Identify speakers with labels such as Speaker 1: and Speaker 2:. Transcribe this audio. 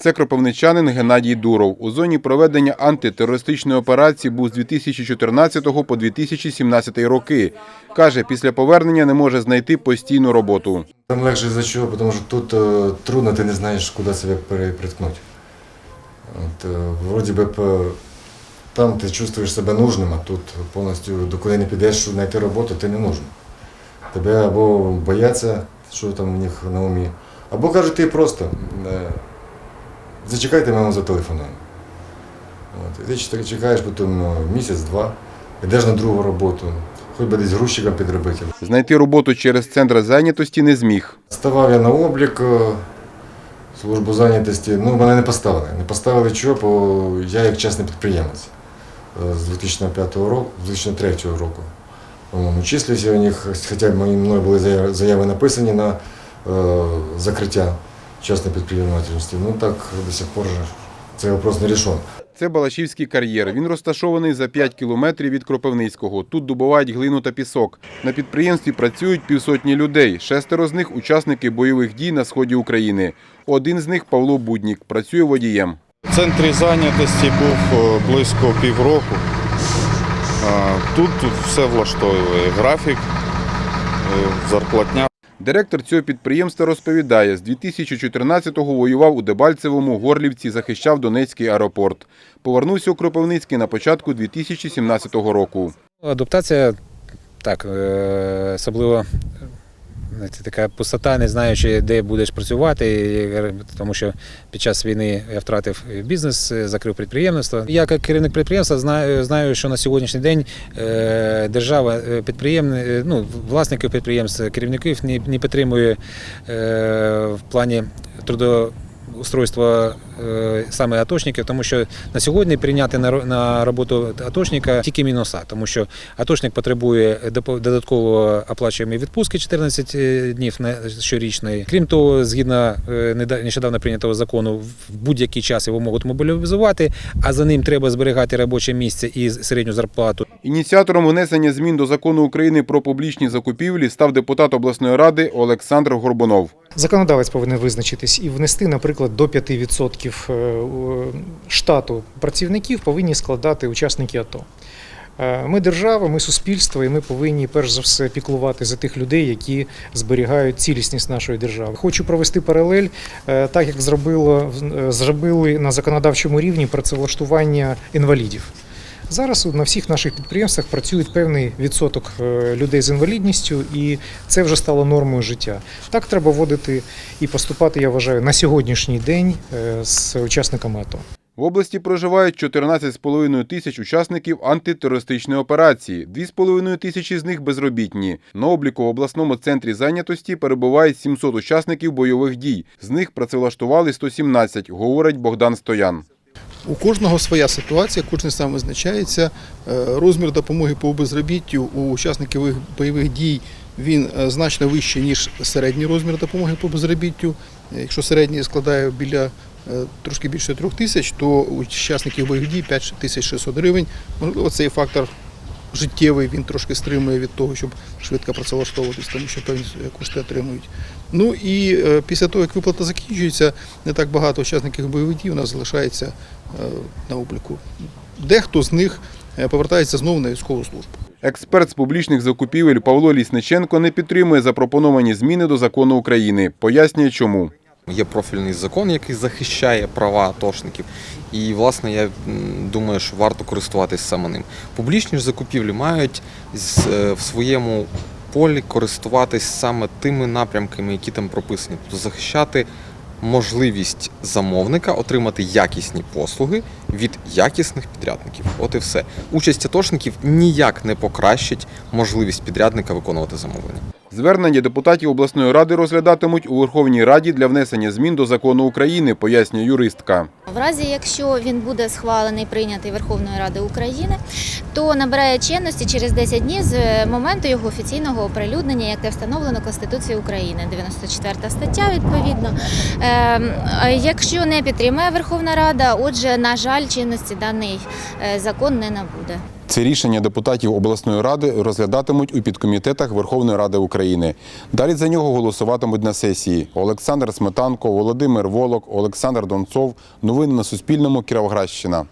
Speaker 1: Це кропивничанин Геннадій Дуров. У зоні проведення антитерористичної операції був з 2014 по 2017 роки. Каже, після повернення не може знайти постійну роботу.
Speaker 2: Там легше за чого, тому що тут е, трудно, ти не знаєш, куди себе переприткнути. От, е, вроді би там ти чувствуєш себе нужним, а тут повністю до куди не підеш, щоб знайти роботу, ти не нужен. Тебе або бояться, що там у них на умі, або кажуть, ти просто е, зачекайте, ми вам зателефонуємо. От, і ти чек- чекаєш потім е, місяць-два, йдеш на другу роботу, хоч би десь грузчиком підробити.
Speaker 1: Знайти роботу через центр зайнятості не зміг.
Speaker 2: Ставав я на облік е, службу зайнятості. Ну, мене не поставили. Не поставили чого, бо я як чесний підприємець е, з 2005 року, з 2003 року. По-моєму, числився у них, хоча мої- мною були заяви, написані на закриття частної підприємництва. Ну так до сих пор же цей вопрос не рішен.
Speaker 1: Це Балашівський кар'єр. Він розташований за 5 кілометрів від Кропивницького. Тут добувають глину та пісок. На підприємстві працюють півсотні людей. Шестеро з них – учасники бойових дій на сході України. Один з них – Павло Буднік, працює водієм.
Speaker 3: В центрі зайнятості був е, близько півроку. Тут, тут все влаштовує. Графік, е, зарплатня.
Speaker 1: Директор цього підприємства розповідає, з 2014-го воював у Дебальцевому, Горлівці, захищав Донецький аеропорт. Повернувся у Кропивницький на початку 2017 року.
Speaker 4: Адаптація так, е, особливо знаєте, така пустота, не знаючи, де будеш працювати, тому що під час війни я втратив бізнес, е, закрив підприємництво. Я як керівник підприємства знаю, знаю, що на сьогоднішній день е, держава е, підприємни, е, ну, власників підприємств, керівників не, підтримує в плані трудо устройства е, саме атошників, тому що на сьогодні прийняти на роботу атошника тільки мінуса, тому що атошник потребує додатково оплачуємої відпустки 14 днів на щорічної. Крім того, згідно е, нещодавно прийнятого закону, в будь-який час його можуть мобілізувати, а за ним треба зберігати робоче місце і середню зарплату.
Speaker 1: Ініціатором внесення змін до закону України про публічні закупівлі став депутат обласної ради Олександр Горбунов.
Speaker 5: Законодавець повинен визначитись і внести, наприклад, до 5% е, у- штату працівників повинні складати учасники АТО. Е, Ми держава, ми суспільство, і ми повинні перш за все піклувати за тих людей, які зберігають цілісність нашої держави. Хочу провести паралель, е, так як зробило, е, зробили на законодавчому рівні працевлаштування інвалідів. Зараз на всіх наших підприємствах працює певний відсоток е, людей з інвалідністю, і це вже стало нормою життя. Так треба вводити і поступати, я вважаю, на сьогоднішній день е, з учасниками АТО.
Speaker 1: В області проживають 14,5 тисяч учасників антитерористичної операції. 2,5 тисячі з них безробітні. На обліку в обласному центрі зайнятості перебувають 700 учасників бойових дій. З них працевлаштували 117, говорить Богдан Стоян.
Speaker 6: У кожного своя ситуація, кожен сам визначається. Е, Розмір допомоги по безробіттю у учасників бойових дій він е, значно вищий, ніж середній розмір допомоги по безробіттю. Е, Якщо середній складає біля трошки більше трьох тисяч, то у учасників бойових дій 5600 гривень. Можливо, цей фактор життєвий, він трошки стримує від того, щоб швидко працевлаштовуватись, тому що певні кошти отримують. Ну і е, після того, як виплата закінчується, не так багато учасників бойових дій у нас залишається е, на обліку. Дехто з них е, повертається знову на військову службу.
Speaker 1: Експерт з публічних закупівель Павло Лісниченко не підтримує запропоновані зміни до закону України. Пояснює, чому.
Speaker 7: Є профільний закон, який захищає права атошників. І, власне, я думаю, що варто користуватись саме ним. Публічні ж закупівлі мають е, в своєму полі користуватись саме тими напрямками, які там прописані. Тобто захищати можливість замовника отримати якісні послуги від якісних підрядників. От і все. Участь атошників ніяк не покращить можливість підрядника виконувати замовлення.
Speaker 1: Звернення депутатів обласної ради розглядатимуть у Верховній Раді для внесення змін до закону України, пояснює юристка.
Speaker 8: В разі, якщо він буде схвалений, прийнятий Верховною Радою України, то набирає чинності через 10 днів з моменту його офіційного оприлюднення, яке встановлено Конституцією України, 94 стаття відповідно. Ем, Якщо не підтримає Верховна Рада, отже, на жаль, чинності даний е, закон не набуде.
Speaker 1: Це рішення депутатів обласної ради розглядатимуть у підкомітетах Верховної Ради України. Далі за нього голосуватимуть на сесії. Олександр Сметанко, Володимир Волок, Олександр Донцов. Новини на Суспільному. Кіровоградщина.